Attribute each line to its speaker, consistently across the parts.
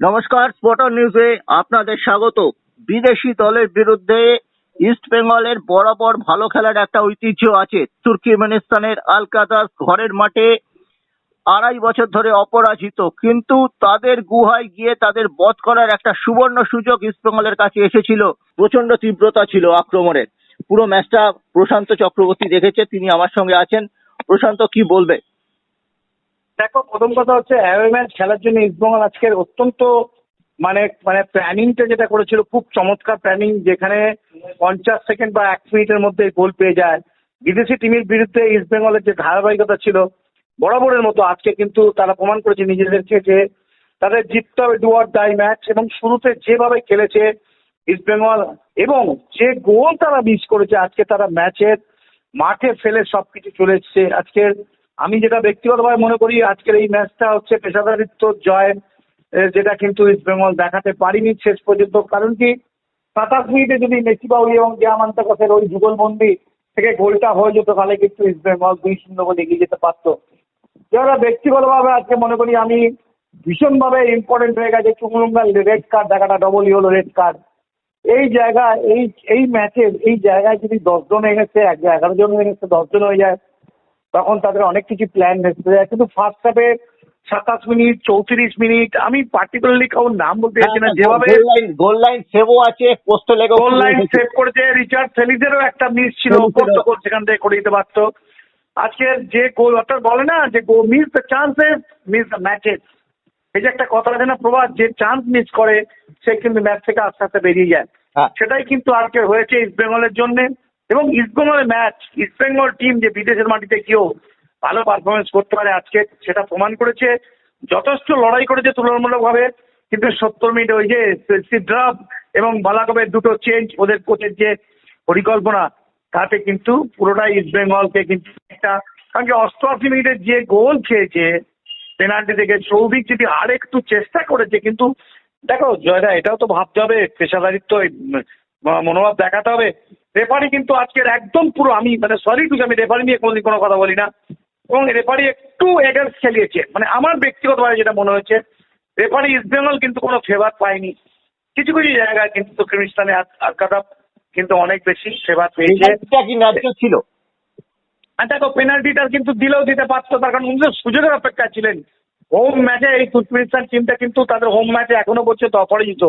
Speaker 1: নমস্কার স্পটার নিউজে আপনাদের স্বাগত। বিদেশি দলের বিরুদ্ধে ইস্ট বেঙ্গলের বরাবর ভালো খেলার একটা ঐতিহ্য আছে। তুর্কিমেনিস্তানের আলকাদাস ঘরের মাঠে আড়াই বছর ধরে অপরাজিত। কিন্তু তাদের গুহায় গিয়ে তাদের বধ করার একটা সুবর্ণ সুযোগ ইস্ট বেঙ্গলের কাছে এসেছিল। প্রচণ্ড তীব্রতা ছিল আক্রমণের পুরো ম্যাচটা প্রশান্ত চক্রবর্তী দেখেছে, তিনি আমার সঙ্গে আছেন। প্রশান্ত, কি বলবে?
Speaker 2: দেখো, প্রথম কথা হচ্ছে অ্যাওয়ে ম্যাচ খেলার জন্য ইস্টবেঙ্গল আজকের অত্যন্ত মানে মানে প্ল্যানিংটা যেটা করেছিল, খুব চমৎকার প্ল্যানিং, যেখানে পঞ্চাশ সেকেন্ড বা এক মিনিটের মধ্যে গোল পেয়ে যায়। বিদেশি টিমের বিরুদ্ধে ইস্টবেঙ্গলের যে ধারাবাহিকতা ছিল, বরাবরের মতো আজকে কিন্তু তারা প্রমাণ করেছে নিজেদেরকে যে তাদের জিততে হবে ডু অর ডাই ম্যাচ এবং শুরুতে যেভাবে খেলেছে ইস্টবেঙ্গল এবং যে গোল তারা মিস করেছে, আজকে তারা ম্যাচের মাঠে ফেলে সবকিছু চলে এসছে। আজকের আমি যেটা ব্যক্তিগতভাবে মনে করি, আজকের এই ম্যাচটা হচ্ছে পেশাদারিত্ব, জয় যেটা কিন্তু ইস্টবেঙ্গল দেখাতে পারিনি শেষ পর্যন্ত। কারণ কি, সাতাশ মিনিটে যদি মেসি বাউরি এবং জামান্তাকসের ওই যুগলবন্দি থেকে গোলটা হয়ে যেত, তাহলে কিন্তু ইস্টবেঙ্গল দুই শূন্য বলে এগিয়ে যেতে পারতো। যারা ব্যক্তিগতভাবে আজকে মনে করি, আমি ভীষণভাবে ইম্পর্টেন্ট হয়ে গেছে চুমুলুঙ্গার রেড কার্ড দেখাটা ডবল ইয়েলো রেড কার্ড এই জায়গা এই এই ম্যাচের এই জায়গায় যদি দশজন এগেছে এক এগারো জন এগেছে দশজন হয়ে যায়। তখন তাদের অনেক কিছু প্ল্যান ভেস্তে যায় কিন্তু ফার্স্ট হাফে সাতাশ মিনিট চৌত্রিশ মিনিট আমি পার্টিকুলারলি কারোর নাম বলতে চাইছি না। যেভাবে
Speaker 1: গোল লাইন গোল লাইন সেভও আছে পোস্টে লেগে
Speaker 2: গোল লাইন সেভ করেছে। রিচার্ড সেলিজেরও একটা মিস ছিল। অপর গোল সেখান থেকে করে দিতে পারতো। আজকের যে গোল অর্থাৎ বলে না যে go miss the chances miss the matches এই যে একটা কথা আছে না প্রভাত যে চান্স মিস করে সে কিন্তু ম্যাচ থেকে আস্তে আস্তে বেরিয়ে যায়।
Speaker 1: হ্যাঁ।
Speaker 2: সেটাই কিন্তু আজকে হয়েছে ইস্টবেঙ্গলের জন্য। এবং ইস্টবেঙ্গলের ম্যাচ ইস্টবেঙ্গল টিম যে বিদেশের মাটিতে কেউ ভালো পারফরমেন্স করতে পারে আজকে, সেটা প্রমাণ করেছে। যথেষ্ট লড়াই করেছে তুলনামূলকভাবে, কিন্তু সত্তর মিনিট ওই যে সিদ্রাব এবং বালাকবের দুটো চেঞ্জ ওদের কোচের যে পরিকল্পনা, তাতে কিন্তু পুরোটাই ইস্টবেঙ্গলকে কিন্তু একটা, কারণ কি অষ্টআশি মিনিটের যে গোল খেয়েছে পেনাল্টি থেকে সৌভিক যদি আর একটু চেষ্টা করেছে, কিন্তু দেখো জয়দা, এটাও তো ভাবতে হবে, পেশাদারিত্ব মনোভাব দেখাতে হবে। রেফারি কিন্তু আজকের একদম পুরো আমি মানে সরি টু আমি রেফারি নিয়ে কোনোদিন কোনো কথা বলি না। এবং রেফারি একটু এগেন্স্ট খেলিয়েছে। মানে আমার ব্যক্তিগতভাবে যেটা মনে হয়েছে রেফারি ইস্টবেঙ্গল কিন্তু কোনো ফেভার পায়নি। কিছু কিছু জায়গায় কিন্তু তুর্কমেনিস্তানে আলকাদা কিন্তু অনেক বেশি ফেভার পেয়েছে।
Speaker 1: ছিল?
Speaker 2: আর দেখো পেনাল্টিটা কিন্তু দিলেও দিতে পারতো তার কারণ উনি সুযোগের অপেক্ষা ছিলেন। হোম ম্যাচে এই তুর্কমেনিস্তান টিমটা কিন্তু তাদের হোম ম্যাচে এখনও পর্যন্ত অপরাজিত।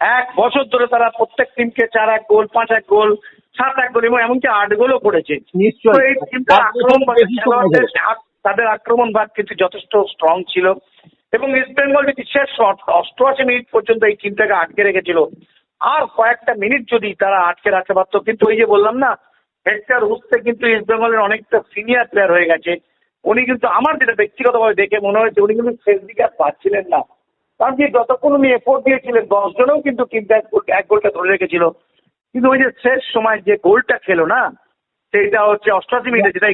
Speaker 2: এক বছর ধরে তারা প্রত্যেক টিমকে চার এক গোল পাঁচ এক গোল সাত এক গোল এবং এমনকি আট গোলও করেছে। তাদের আক্রমণ ভাগ কিন্তু যথেষ্ট স্ট্রং ছিল। এবং ইস্ট বেঙ্গল যদি শেষ অষ্টআশি মিনিট পর্যন্ত এই টিমটাকে আটকে রেখেছিল আর কয়েকটা মিনিট যদি তারা আটকে রাখতে পারতো কিন্তু ওই যে বললাম না হেক্টর হুসতে কিন্তু ইস্ট বেঙ্গলের অনেকটা সিনিয়র প্লেয়ার হয়ে গেছে। উনি কিন্তু আমার যেটা ব্যক্তিগতভাবে দেখে মনে হয়েছে উনি কিন্তু শেষ দিকে আর পাচ্ছিলেন না। কারণ কি যতক্ষণ উনি এফোর্ট দিয়েছিলেন দশ জনেও কিন্তু টিমটা এক গোলটা ধরে রেখেছিল। কিন্তু ওই যে শেষ সময় যে গোলটা খেলো না সেটা হচ্ছে অষ্টআশি মিনিটে যেটা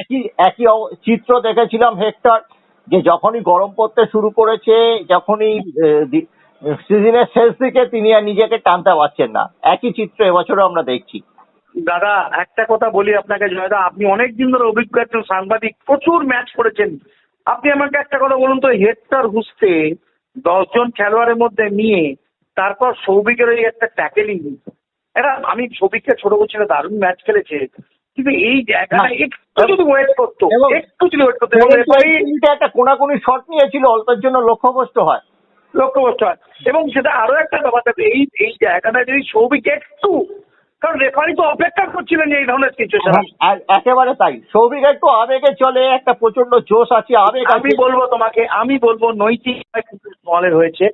Speaker 1: একই একই চিত্র দেখেছিলাম হেক্টর যে যখনই গরম পড়তে শুরু করেছে যখনই সিজনের শেষ দিকে তিনি আর নিজেকে টানতে পারছেন না। একই চিত্র এবছরও আমরা দেখছি।
Speaker 2: দাদা একটা কথা বলি আপনাকে জয়দা আপনি অনেক দিন ধরে অভিজ্ঞ একজন সাংবাদিক প্রচুর ম্যাচ করেছেন। আপনি আমাকে একটা কথা বলুন তো হেক্টর হুসতে দশজন খেলোয়াড়ের মধ্যে নিয়ে তারপর সৌভিকের ওই একটা ট্যাকেলিং এরা আমি সৌভিককে ছোট করছি না দারুণ ম্যাচ খেলেছে। কিন্তু এই জায়গাটা একটু যদি ওয়েট করতো
Speaker 1: এবং-
Speaker 2: একটু যদি ওয়েট করতো এবং
Speaker 1: একটা কোনাকুনি শট নিয়েছিল অল্পের জন্য লক্ষ্যভ্রষ্ট হয়।
Speaker 2: লক্ষ্যবস্তু হয়। এবং সেটা আরও একটা ব্যাপার থাকে এই এই জায়গাটা যদি সৌভিক একটু কারণ রেফারি তো অপেক্ষা করছিলেন এই ধরনের সিচুয়েশন
Speaker 1: আর একেবারে তাই। সৌভিক একটু আবেগে চলে একটা প্রচণ্ড জোশ আছে আবেগ
Speaker 2: আমি বলব তোমাকে আমি বলব নৈতিক স্মলের হয়েছে।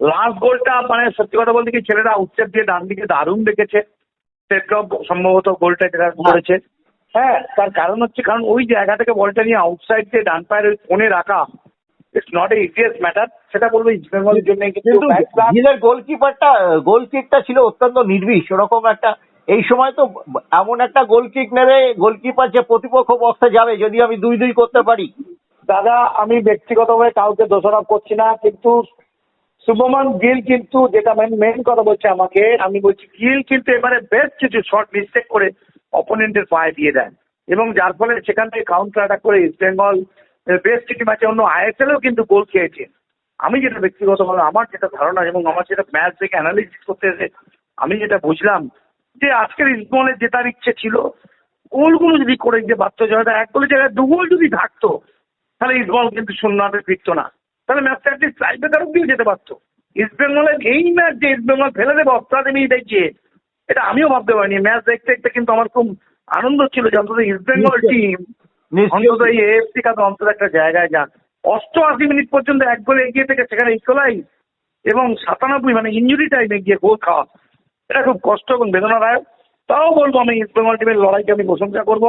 Speaker 2: লাস্ট গোলটা মানে সত্যি কথা বলতে কি ছেলেরা উচ্চের দিয়ে ডান দিকে দারুণ দেখেছে। সেটকাপ সম্ভবত গোলটা যেটা করেছে। হ্যাঁ তার কারণ হচ্ছে কারণ ওই জায়গা থেকে বলটা নিয়ে আউটসাইড দিয়ে ডান পায়ের ওই কোণে রাখা it's not a easiest matter সেটা বলব ইস্ট বেঙ্গলের জন্য কিন্তু
Speaker 1: গোলকিপারটা গোল কিকটা ছিল অত্যন্ত নির্বিষ ওরকম একটা এই সময় তো এমন একটা গোল কিক নেবে গোলকিপার যে প্রতিপক্ষ বক্সে যাবে যদি আমি দুই দুই করতে পারি।
Speaker 2: দাদা, আমি ব্যক্তিগতভাবে কাউকে দোষারোপ করছি না, কিন্তু শুভমান গিল কিন্তু যেটা মেন কথা বলছে আমাকে, আমি বলছি গিল কিন্তু এবারে বেশ কিছু শর্ট মিস্টেক করে অপোনেন্টের পায়ে দিয়ে দেন। এবং যার ফলে সেখান থেকে কাউন্টার অ্যাটাক করে ইস্ট বেঙ্গল বেশ কিছু ম্যাচে অন্য আইএসএলও কিন্তু গোল খেয়েছে। আমি যেটা ব্যক্তিগতভাবে, আমার যেটা ধারণা এবং আমার যেটা ম্যাচ থেকে অ্যানালিসিস করতে আমি যেটা বুঝলাম যে আজকের ইস্টবেঙ্গলের জেতার ইচ্ছে ছিল গোলগুলো যদি করে যে বাধ্য জয়টা এক গোলের জায়গায় দু গোল যদি থাকতো তাহলে ইস্টবেঙ্গল কিন্তু শূন্য হাতে ফিরতো না। তাহলে ম্যাচটা একটি টাইব্রেকার অব্দিও যেতে পারতো। ইস্টবেঙ্গলের এই ম্যাচ যে ইস্টবেঙ্গল ফেলে দেবে অস্ট্রাদেমি দেখিয়ে এটা আমিও ভাবতে পারিনি। ম্যাচ দেখতে দেখতে কিন্তু আমার খুব আনন্দ ছিল যে অন্তত ইস্টবেঙ্গল। টিম অন্তত এই এএফসি কাপে অন্তত একটা জায়গায় যান অষ্টআশি মিনিট পর্যন্ত এক গোলে এগিয়ে থেকে সেখানে ইকোলাইজ এবং সাতানব্বই মানে ইঞ্জুরি টাইমে গিয়ে গোল খাওয়া। এটা খুব কষ্ট এবং বেদনাদায়ক। তাও বলব আমি ইস্ট বেঙ্গল টিমের লড়াইকে আমি প্রশংসা করব।